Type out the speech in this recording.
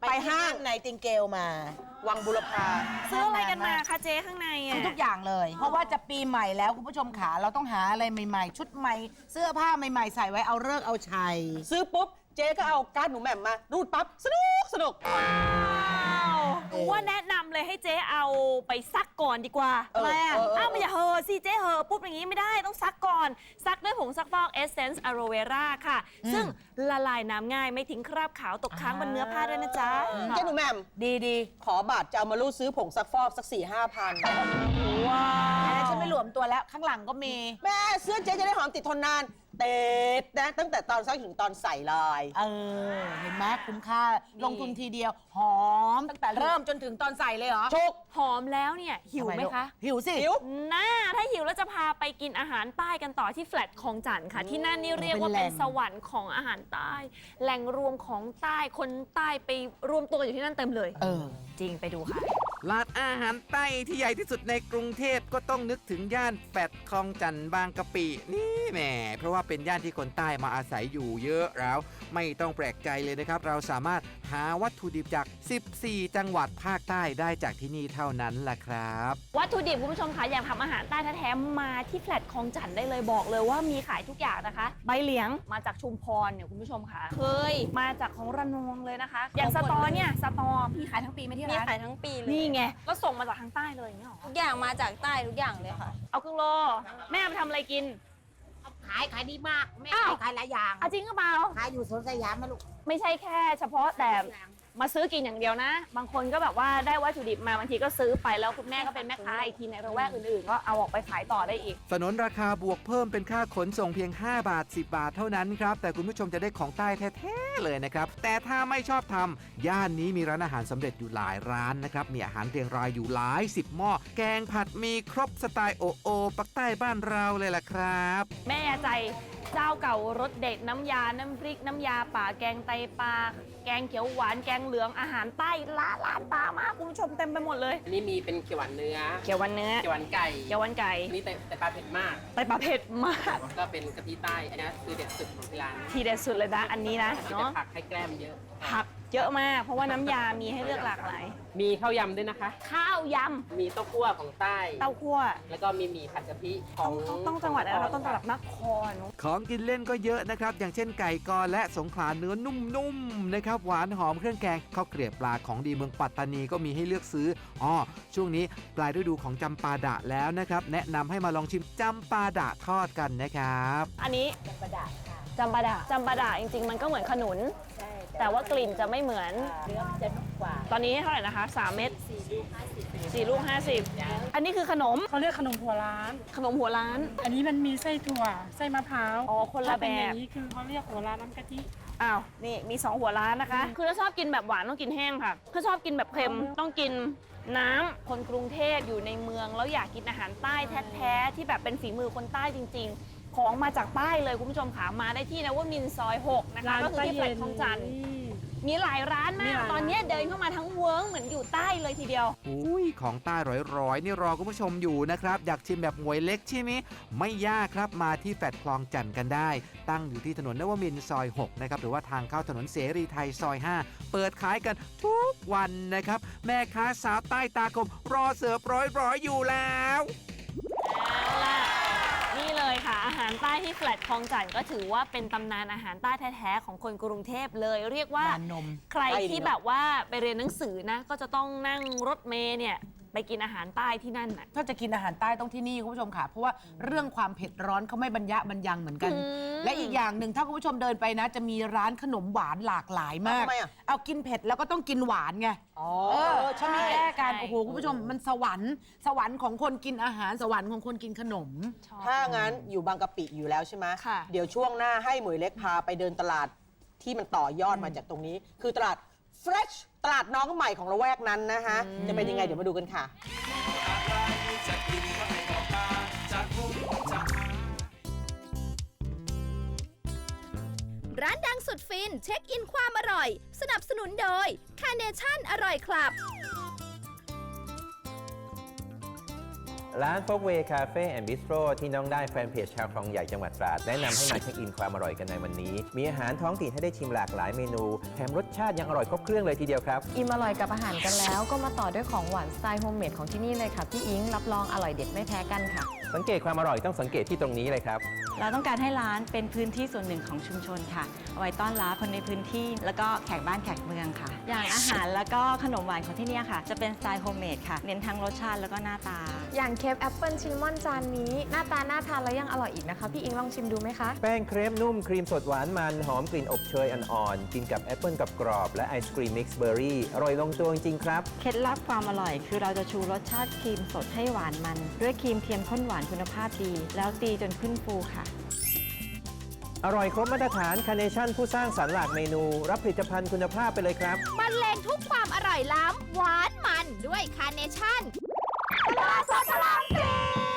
ไปห้างในติงเกลมา วังบุรพาซื้ออะไรกันมาคะเจ๊ข้างในอะ ซื้อทุกอย่างเลย เพราะว่าจะปีใหม่แล้วคุณผู้ชมขาเราต้องหาอะไรใหม่ ๆ ชุดใหม่ เสื้อผ้าใหม่ ๆ ใส่ไว้เอาเลิกษ์เอาชัยซื้อปุ๊บ เจ๊ก็เอาการ์ดหนูแหม่มมา รูดปั๊บ สนุกสนุก ว่าแนะนำเลยให้เจ๊เอาไปซักก่อนดีกว่าเออทำไมอะ เออเอออ้าวมันอย่าเฮอสิเจ๊เฮอปุ๊บอย่างนี้ไม่ได้ต้องซักก่อน ซักด้วยผงซักฟอก Essence Aloe Vera ค่ะ ซึ่งละลายน้ำง่ายไม่ทิ้งคราบขาวตกค้างบนเนื้อผ้าด้วยนะจ๊ะเจ๊หนูแหม่มดีดีขอบาทจะเอามารูดซื้อผงซักฟอกสักสี่ห้าพัน ว้าอันนั้นวฉัน ไม่รวมตัวแล้วข้างหลังก็มี แม่เสื้อเจ๊จะได้หอมติดทนนาน เต็ดนะตั้งแต่ตอนซักถึงตอนใส่ลายเออ เห็นไหมคุ้มค่าลงทุนทีเดียว หอมตั้งแต่เริ่มจนถึงตอนใส่เลยเหรอชุกหอมแล้วเนี่ยหิวไหมคะ หิวสิหิว น่า ถ้าหิวแล้วจะพาไปกินอาหารใต้กันต่อที่แฟลตคลองจันทน์ค่ะ ที่นั่นนี่เรียกว่าเป็นแหล่เป็นงสวรรค์ของอาหารใต้ แหล่งรวมของใต้คนใต้ไปรวมตัวกันอยู่ที่นั่นเต็มเลย เออ จริงไปดูค่ะ ร้านอาหารใต้ที่ใหญ่ที่สุดในกรุงเทพก็ต้องนึกถึงย่านแปดคลองจันทน์บางกะปินี่แหมเพราะว่าเป็นย่านที่คนใต้มาอาศัยอยู่เยอะแล้ว ไม่ต้องแปลกใจเลยนะครับ เราสามารถหาวัตถุดิบจาก 14 จังหวัดภาคใต้ได้จากที่นี่เท่านั้นล่ะครับ วัตถุดิบคุณผู้ชมคะอยากทำอาหารใต้แท้ๆมาที่แฟลตคลองจันทน์ได้เลยบอกเลยว่ามีขายทุกอย่างนะคะ ใบเหลียงมาจากชุมพรเนี่ยคุณผู้ชมค่ะเคยมาจากของระนองเลยนะคะ อย่างสตอเนี่ยสตอพี่ขายทั้งปีไหมที่มีร้านขายทั้งปีเลยนี่ไง ก็ส่งมาจากทางใต้เลยอย่างเงี้ยหรอ ทุกอย่างมาจากใต้ทุกอย่างเลยค่ะ เอาครึ่งโล แม่เอาไปทำอะไรกิน ขายขายดีมาก แม่อ้าว ขายขายหลายอย่างเอาจริงหรือเปล่า ขายอยู่สวนสยามนะลูกไม่ใช่แค่เฉพาะแต่ มาซื้อกินอย่างเดียวนะ บางคนก็แบบว่าได้วัตถุดิบมาบางทีก็ซื้อไปแล้วคุณแม่ก็เป็นแม่ค้าอีกทีในระแวกอื่นๆ ก็เอาออกไปขายต่อได้อีก สนนราคาบวกเพิ่มเป็นค่าขนส่งเพียง 5 บาท 10 บาทเท่านั้นครับ แต่คุณผู้ชมจะได้ของใต้แท้ๆเลยนะครับ แต่ถ้าไม่ชอบทำย่านนี้มีร้านอาหารสำเร็จอยู่หลายร้านนะครับ มีอาหารเรียงรายอยู่หลายสิบหม้อแกงผัดมีครบสไตล์โอโอปักใต้บ้านเราเลยล่ะครับ แม่ใจเจ้าเก่ารสเด็ดน้ำยา น้ำพริกน้ำยาป่าแกงไตปลา แกงเขียวหวานแกงเหลืองอาหารใต้ล้าลานตามากคุณผู้ชมเต็มไปหมดเลย อันนี้มีเป็นเขียวหวานเนื้อ เขียวหวันเนื้อ เขียวหวานไก่ เขียวหวันไก่ อันนี้แต่แต่ปลาเผ็ดมากไตปลาเผ็ดมาก ก็เป็นกะทิใต้ อันนี้คือเด็ดสุดของที่ร้าน ทีเด็ดสุดเลยนะอันนี้นะมีแต่เนาะผักให้แกล้มเยอะผักเยอะมาก เพราะว่าน้ำยามีให้เลือกหลากหลาย มีข้าวยำด้วยนะคะ ข้าวยำมีเต้าคั่วของใต้เต้าคั่วแล้วก็มีหมี่ผัดกะทิขต้อองงต้องต้องจังหวัดอะไรคะต้องจังหวัดนครของกินเล่นก็เยอะนะครับ อย่างเช่นไก่กอและสงขลาเนื้อนุ่มๆนะครับ หวานหอมเครื่องแกงข้าวเกรียบปลาของดีเมืองปัตตานีก็มีให้เลือกซื้ออ๋อช่วงนี้ปลายฤดูของจำปาดะแล้วนะครับ แนะนำให้มาลองชิมจำปาดะทอดกันนะครับ อันนี้จำปาดาจำปาดาจำปาดาจริงๆ มันก็เหมือนขนุน แต่ว่ากลิ่นจะไม่เหมือน เนื้อจะนุ่มกว่าตอนนี้เท่าไหร่นะคะ 3 เม็ด4ลูก50 อันนี้คือขนมเขาเรียกขนมหัวร้าน ขนมหัวร้าน อันนี้มันมีไส้ถั่วไส้มะพร้าวอ๋อคนละถ้าเป็นแบบอย่างนี้คือเขาเรียกหัวร้านน้ำกะทิ อ้าว นี่มี 2 หัวร้านนะคะ คือถ้าชอบกินแบบหวานต้องกินแห้งค่ะถ้าชอบกินแบบเค็มต้องกินน้ำ คนกรุงเทพอยู่ในเมือง แล้วอยากกินอาหารใต้แท้ๆที่แบบเป็นฝีมือคนใต้จริง ๆ ของมาจากใต้เลยคุณผู้ชมค่ะมาได้ที่นวมินทร์ซอย 6 นะคะ ก็คือที่แฟลตคลองจันทน์มีหลายร้านมากตอนเนี้ยเดินเข้ามาทั้งเวิร์งเหมือนอยู่ใต้เลยทีเดียว อุ้ยของใต้ร้อยๆนี่รอคุณผู้ชมอยู่นะครับ อยากชิมแบบหมวยเล็กใช่ไหมไม่ยากครับมาที่แฟดคลองจันทน์กันได้ ตั้งอยู่ที่ถนนนวมินทร์ซอย 6 นะครับ หรือว่าทางเข้าถนนเสรีไทยซอย 5 เปิดขายกันทุกวันนะครับ แม่ค้าสาวใต้ตาคมรอเสิร์ฟร้อยๆอยู่แล้ว ค่ะ อาหารใต้ที่แฟลตคลองจันทน์ก็ถือว่าเป็นตำนานอาหารใต้แท้ๆของคนกรุงเทพเลย เรียกว่า ร้านนม ใครที่แบบว่าไปเรียนหนังสือนะ ก็จะต้องนั่งรถเมล์เนี่ย ไปกินอาหารใต้ที่นั่นน่ะ ถ้าจะกินอาหารใต้ต้องที่นี่คุณผู้ชมค่ะ เพราะว่าเรื่องความเผ็ดร้อนเขาไม่บรรยะบรรยังเหมือนกัน อืมและอีกอย่างหนึ่งถ้าคุณผู้ชมเดินไปนะ จะมีร้านขนมหวานหลากหลายมาก ทำไมอะ เอากินเผ็ดแล้วก็ต้องกินหวานไงอ๋อเออใช่ใช่แยกกันโอ้โหคุณผู้ชมมันสวรรค์สวรรค์ของคนกินอาหารสวรรค์ของคนกินขนมถ้างั้นอยู่บางกะปิอยู่แล้วใช่ไหมค่ะ เดี๋ยวช่วงหน้าให้หมวยเล็กพาไปเดินตลาดที่มันต่อยอดมาจากตรงนี้ คือตลาด Fresh ตลาดน้องใหม่ของละแวกนั้นนะคะ จะเป็นยังไงเดี๋ยวมาดูกันค่ะ ร้านดังสุดฟินเช็คอินความอร่อย สนับสนุนโดยคาเนชั่นอร่อยครับ ร้านโฟกเวย์คาเฟ่แอนด์บิสโตรที่น้องได้แฟนเพจชาวคลองใหญ่จังหวัดตราด แนะนำให้มาเช็คอินความอร่อยกันในวันนี้ มีอาหารท้องถิ่นให้ได้ชิมหลากหลายเมนู แถมรสชาติยังอร่อยครบเครื่องเลยทีเดียวครับ อิ่มอร่อยกับอาหารกันแล้ว ก็มาต่อด้วยของหวานสไตล์โฮมเมดของที่นี่เลยค่ะพี่อิงรับรองอร่อยเด็ดไม่แพ้กันค่ะ สังเกตความอร่อยต้องสังเกตที่ตรงนี้เลยครับ เราต้องการให้ร้านเป็นพื้นที่ส่วนหนึ่งของชุมชนค่ะเอาไว้ต้อนรับคนในพื้นที่ แล้วก็แขกบ้านแขกเมืองค่ะ อย่างอาหารแล้วก็ขนมหวานของที่เนี่ยค่ะ จะเป็นสไตล์โฮมเมดค่ะ เน้นทั้งรสชาติแล้วก็หน้าตา อย่างเคฟแอปเปิลชินมอนจานนี้ หน้าตาน่าทานแล้วยังอร่อยอีกนะคะ พี่อิงลองชิมดูไหมคะ แป้งเครปนุ่มครีมสดหวานมัน หอมกลิ่นอบเชยอ่อนๆกินกับแอปเปิลกับกรอบและไอศครีมมิกซ์เบอร์รี่อร่อยลงตัวจริงๆครับ เคล็ดลับความอร่อย คือเราจะชูรสชาติครีมสดให้หวานมัน ด้วยครีมเทียมข้นหวานคุณภาพดี แล้วตีจนขึ้นฟูค่ะ อร่อยครบมาตรฐานคาเนชั่นผู้สร้างสรรค์หลากเมนู รับผลิตภัณฑ์คุณภาพไปเลยครับ บรรเลงทุกความอร่อยล้ำหวานมัน 小老鼠上灯台。